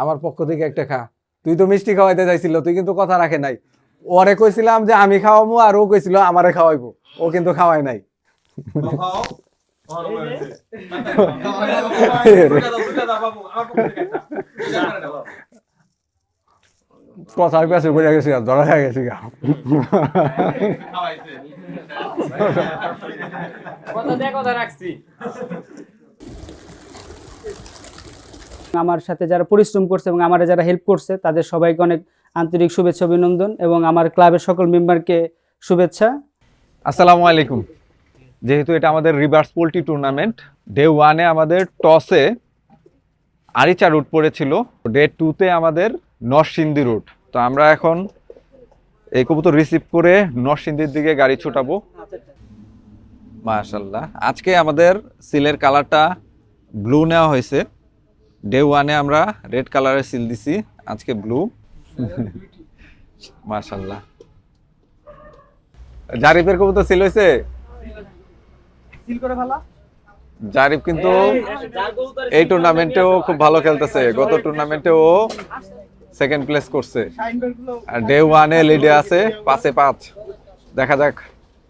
আমার পক্ষ থেকে একটা খা। তুই তো মিষ্টি খাওয়াইতে চাইছিল তুই কিন্তু কথা রাখে নাই। ওরে কইছিলাম যে আমি খাওয়াবো আর ও কইছিল আমারে খাওয়াইবো। ও কিন্তু খাওয়াই নাই। কথার কাছে বলে গেছি ধরা গেছি কথা কথা রাখছি। আমার সাথে যারা পরিশ্রম করছে এবং আমার যারা হেল্প করছে, তাদের সবাইকে অনেক আন্তরিক শুভেচ্ছা, অভিনন্দন এবং আমার ক্লাবের সকল মেম্বারকে শুভেচ্ছা। আসসালামু আলাইকুম। যেহেতু এটা আমাদের রিভার্স পোল্ট্রি টুর্নামেন্ট ডে ওয়ানে আমাদের টসে আরিচা রুট পড়েছিল। ডে টুতে আমাদের নরসিংদী রুট তো আমরা এখন এই কবুতর রিসিভ করে নরসিংদীর দিকে গাড়ি ছুটাবো। মাশাল্লাহ আজকে আমাদের সিলের কালারটা ব্লু নেওয়া হয়েছে। ডে ওয়ানে আমরা রেড কালারের সিল দিছি আজকে ব্লু মাশাল্লাহ জারিফের কবুতর সিল হয়েছে জারিফ কিন্তু এই টুর্নামেন্টেও খুব ভালো খেলতেছে। গত টুর্নামেন্টেও ও সেকেন্ড প্লেস করছে। আর ডে ওয়ানে লিডে আছে পাঁচে পাঁচ। দেখা যাক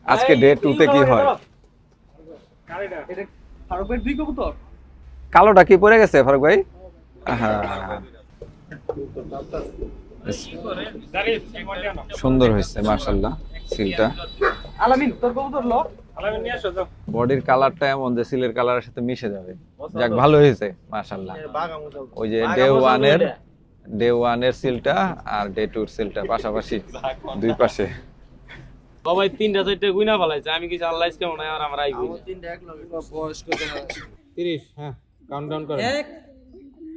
আজকে ডে টুতে কি হয়। কালোটা কি পড়ে গেছে ফারুক ভাই? সুন্দর হয়েছে মার্শাল্লাহ সিলটা। বডির কালারটা এমন যে সিলের কালারের সাথে মিশে যাবে। যাক ভালো হয়েছে মার্শাল্লাহ ওই যে ডে ওয়ানের ডে ওয়ানের সিলটা আর ডে টুর সিলটা পাশাপাশি দুই পাশে। সবাই তিনটা চারটে গুইনা ফেলাইছে আমি কিছু আল্লাহ কেমন আর আমরা হ্যাঁ কাউন্ট ডাউন করে এক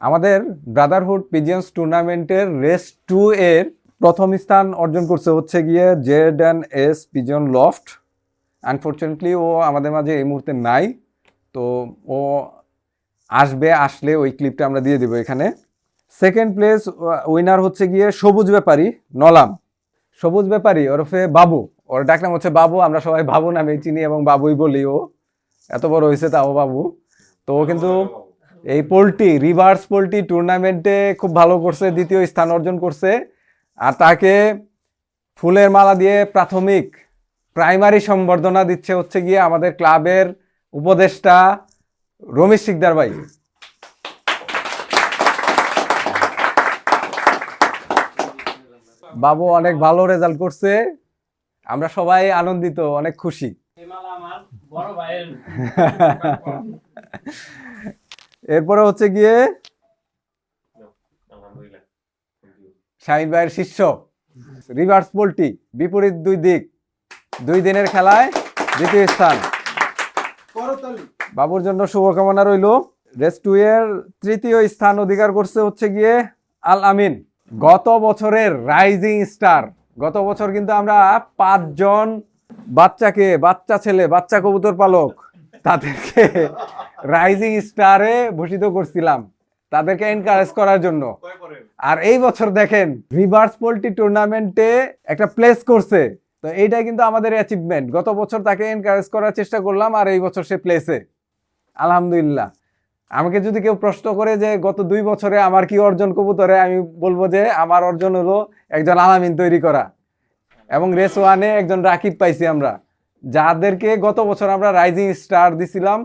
আমাদের ব্রাদারহুড পিজিয়ন্স টুর্নামেন্টের রেস টু এর প্রথম স্থান অর্জন করছে হচ্ছে গিয়ে Z and S pigeon loft unfortunately ও আমাদের মাঝে এই মুহূর্তে নাই। তো ও আসবে, আসলে ওই ক্লিপটা আমরা দিয়ে দেবো এখানে। সেকেন্ড প্লেস উইনার হচ্ছে গিয়ে সবুজ ব্যাপারী, নলাম। সবুজ ব্যাপারী, ওরফে বাবু। ওর ডাকনাম হচ্ছে বাবু, আমরা সবাই বাবু নামে চিনি এবং বাবুই বলি ও। এত বড় হয়েছে তাও বাবু। তো কিন্তু এই পোল্ট্রি রিভার্স পোল্ট্রি টুর্নামেন্টে খুব ভালো করছে দ্বিতীয় স্থান অর্জন করছে। আর তাকে ফুলের মালা দিয়ে প্রাথমিক প্রাইমারি সম্বর্ধনা দিচ্ছে হচ্ছে গিয়ে আমাদের ক্লাবের উপদেষ্টা রমেশ শিকদার ভাই। বাবু অনেক ভালো রেজাল্ট করছে। আমরা সবাই আনন্দিত অনেক খুশি। আমার বড় ভাইয়ের। এরপরে হচ্ছে গিয়ে শাহিন ভাইয়ের শিষ্য রিভার্স পোল্টি বিপরীত দুই দিক, দুই দিনের খেলায় দ্বিতীয় স্থান। বাবুর জন্য শুভকামনা রইল। রেস টু এর তৃতীয় স্থান অধিকার করছে হচ্ছে গিয়ে আল আমিন। গত বছরের রাইজিং স্টার গত বছর কিন্তু আমরা পাঁচজন বাচ্চাকে, বাচ্চা ছেলে, বাচ্চা কবুতর পালক তাদেরকে রাইজিং স্টারে ভূষিত করছিলাম। তাদেরকে এনকারেজ করার জন্য। আর এই বছর দেখেন রিভার্স পোল্ট্রি টুর্নামেন্টে একটা প্লেস করছে। তো এইটা কিন্তু আমাদের অ্যাচিভমেন্ট গত বছর তাকে এনকারেজ করার চেষ্টা করলাম, আর এই বছর সে প্লেসে আলহামদুলিল্লাহ। আমাকে যদি কেউ প্রশ্ন করে যে গত দুই বছরে আমার কি অর্জন কবুতরে, আমি বলব যে আমার অর্জন হলো একজন আলামিন তৈরি করা। এবং রেস ওয়ানে একজন রাকিব পাইছি আমরা। যাদেরকে গত বছর আমরা রাইজিং স্টার দিছিলাম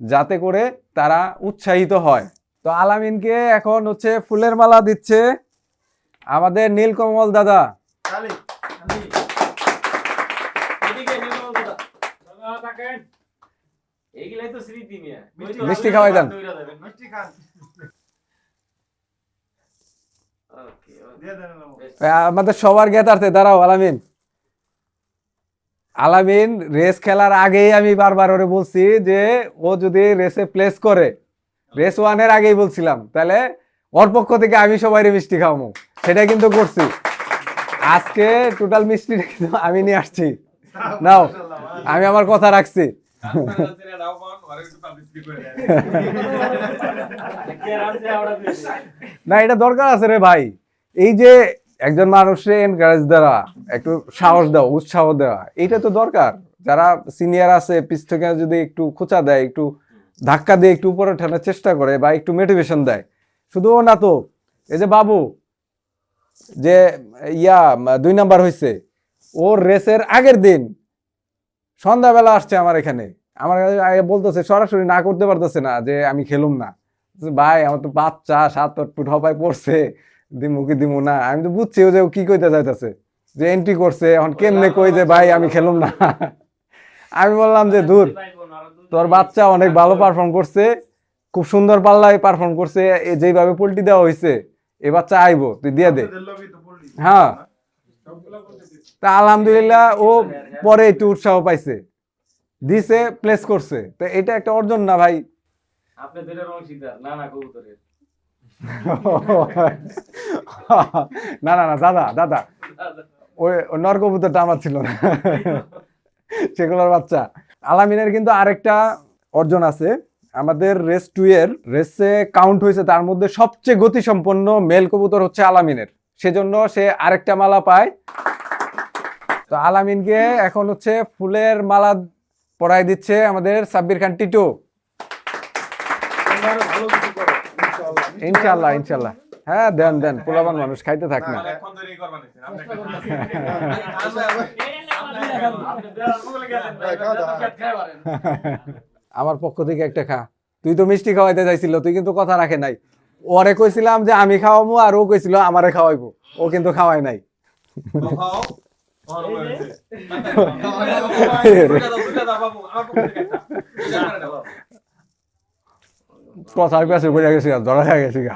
যাতে করে তারা উৎসাহিত হয়। তো আলামিনকে এখন হচ্ছে ফুলের মালা দিচ্ছে আমাদের নীলকমল দাদা। মিষ্টি খাওয়াই দেন। আমাদের সবার জ্ঞাতার্থে দাঁড়াও আলামিন। আলামিন রেস খেলার আগেই আমি বারবার ওরে বলছি যে ও যদি রেসে প্লেস করে রেস ওয়ানের আগেই বলছিলাম, তাহলে ওর পক্ষ থেকে আমি সবাই মিষ্টি খাওয়াবো সেটা কিন্তু করছি। আজকে টোটাল মিষ্টি কিন্তু আমি নিয়ে আসছি। নাও, আমি আমার কথা রাখছি। না, এটা দরকার আছে রে ভাই। এই যে একজন মানুষের এনকারেজ দেওয়া, একটু সাহস দেওয়া, উৎসাহ দেওয়া এটা তো দরকার। যারা সিনিয়র আছে পিছ থেকে যদি একটু খোঁচা দেয়, একটু ধাক্কা দিয়ে একটু উপরে ওঠানোর চেষ্টা করে বা একটু মোটিভেশন দেয়, শুধু না তো, এই যে বাবু, যে ইয়া, দুই নাম্বার হয়েছে ওর রেসের আগের দিন, সন্ধ্যাবেলা আসছে আমার এখানে। আমার আগে বলতেছে, সরাসরি না করতে পারতেছে না যে আমি খেলুম না। ভাই, আমার তো বাচ্চা, সাত ফুট হপায় পড়ছে দিমু কি দিমু? না আমি তো বুঝছি ও যে ও কি কইতে যাইতেছে। যে এন্ট্রি করছে এখন কেমনে কই যে ভাই আমি খেলুম না। আমি বললাম যে দূর তোর বাচ্চা অনেক ভালো পারফর্ম করছে খুব সুন্দর পাল্লায় পারফর্ম করছে এ যেভাবে পোল্টি দেওয়া হয়েছে এ বাচ্চা আইবো তুই দিয়ে দে। হ্যাঁ। তা আলহামদুলিল্লাহ ও পরে একটু উৎসাহ পাইছে। দিছে প্লেস করছে। তো এটা একটা অর্জন না ভাই? আপনি না না কবুতরের। না না না দাদা দাদা। ওই নরকবুতরটা আমার ছিল না। সেগুলোর বাচ্চা। আলামিনের কিন্তু আরেকটা অর্জন আছে। আমাদের রেস টু এর রেসে কাউন্ট হয়েছে তার মধ্যে সবচেয়ে গতিসম্পন্ন মেল কবুতর হচ্ছে আলামিনের। সেজন্য সে আরেকটা মালা পায়। তো আলামিনকে এখন হচ্ছে ফুলের মালা পরাই দিচ্ছে আমাদের সাব্বির খান টিটু। ইনশাল্লাহ ইনশাল্লাহ হ্যাঁ দেন দেন পোলাবান মানুষ খাইতে থাক না। আমার পক্ষ থেকে একটা খা। তুই তো মিষ্টি খাওয়াইতে চাইছিল তুই কিন্তু কথা রাখে নাই। ওরে কইছিলাম যে আমি খাওয়াবো আর ও কইছিল আমারে খাওয়াইবো। ও কিন্তু খাওয়াই নাই। কথার কাছে গেছি ধরা হয়ে গেছি গা।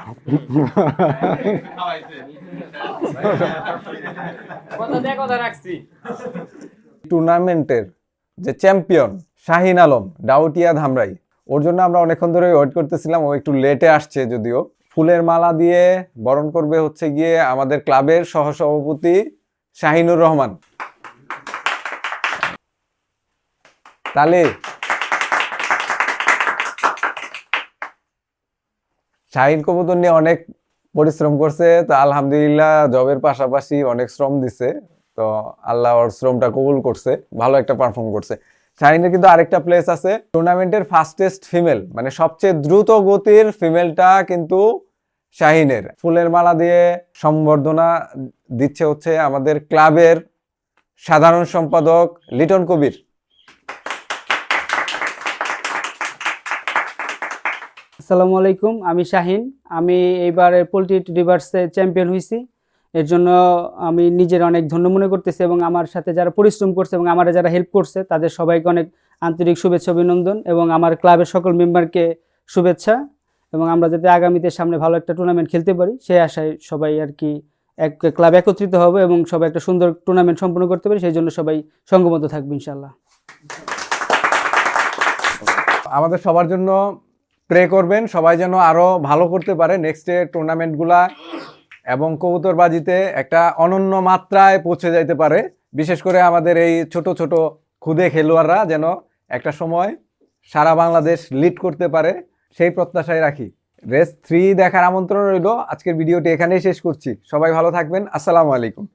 টুর্নামেন্টের যে চ্যাম্পিয়ন শাহিন আলম ডাউটিয়া ধামরাই ওর জন্য আমরা অনেকক্ষণ ধরে ওয়েট করতেছিলাম ও একটু লেটে আসছে যদিও। ফুলের মালা দিয়ে বরণ করবে হচ্ছে গিয়ে আমাদের ক্লাবের সহসভাপতি শাহিনুর রহমান। তালে শাহিন কবুতর নিয়ে অনেক পরিশ্রম করছে, তো আলহামদুলিল্লাহ জবের পাশাপাশি অনেক শ্রম দিছে। তো আল্লাহ ওর শ্রমটা কবুল করছে, ভালো একটা পারফর্ম করছে। শাহিনের কিন্তু আরেকটা প্লেস আছে টুর্নামেন্টের ফাস্টেস্ট ফিমেল মানে সবচেয়ে দ্রুত গতির ফিমেলটা কিন্তু শাহিনের। ফুলের মালা দিয়ে সম্বর্ধনা দিচ্ছে হচ্ছে আমাদের ক্লাবের সাধারণ সম্পাদক লিটন কবির। আসসালামু আলাইকুম, আমি শাহিন। আমি এইবারে পোলট্রি রিভার্সে চ্যাম্পিয়ন হয়েছি এর জন্য আমি নিজের অনেক ধন্য মনে করতেছি এবং আমার সাথে যারা পরিশ্রম করছে এবং আমার যারা হেল্প করছে, তাদের সবাইকে অনেক আন্তরিক শুভেচ্ছা, অভিনন্দন এবং আমার ক্লাবের সকল মেম্বারকে শুভেচ্ছা এবং আমরা যাতে আগামীতে সামনে ভালো একটা টুর্নামেন্ট খেলতে পারি, সেই আশায় সবাই আর কি এক ক্লাব একত্রিত হবে এবং সবাই একটা সুন্দর টুর্নামেন্ট সম্পন্ন করতে পারি, সেই জন্য সবাই সঙ্গমত থাকবে ইনশাল্লাহ আমাদের সবার জন্য প্রে করবেন, সবাই যেন আরও ভালো করতে পারে নেক্সট ডে টুর্নামেন্টগুলা এবং কবুতরবাজিতে একটা অনন্য মাত্রায় পৌঁছে যাইতে পারে। বিশেষ করে আমাদের এই ছোট ছোট ক্ষুদে খেলোয়াড়রা যেন একটা সময় সারা বাংলাদেশ লিড করতে পারে, সেই প্রত্যাশায় রাখি। রেস থ্রি দেখার আমন্ত্রণ রইল। আজকের ভিডিওটি এখানেই শেষ করছি। সবাই ভালো থাকবেন। আসসালামু আলাইকুম।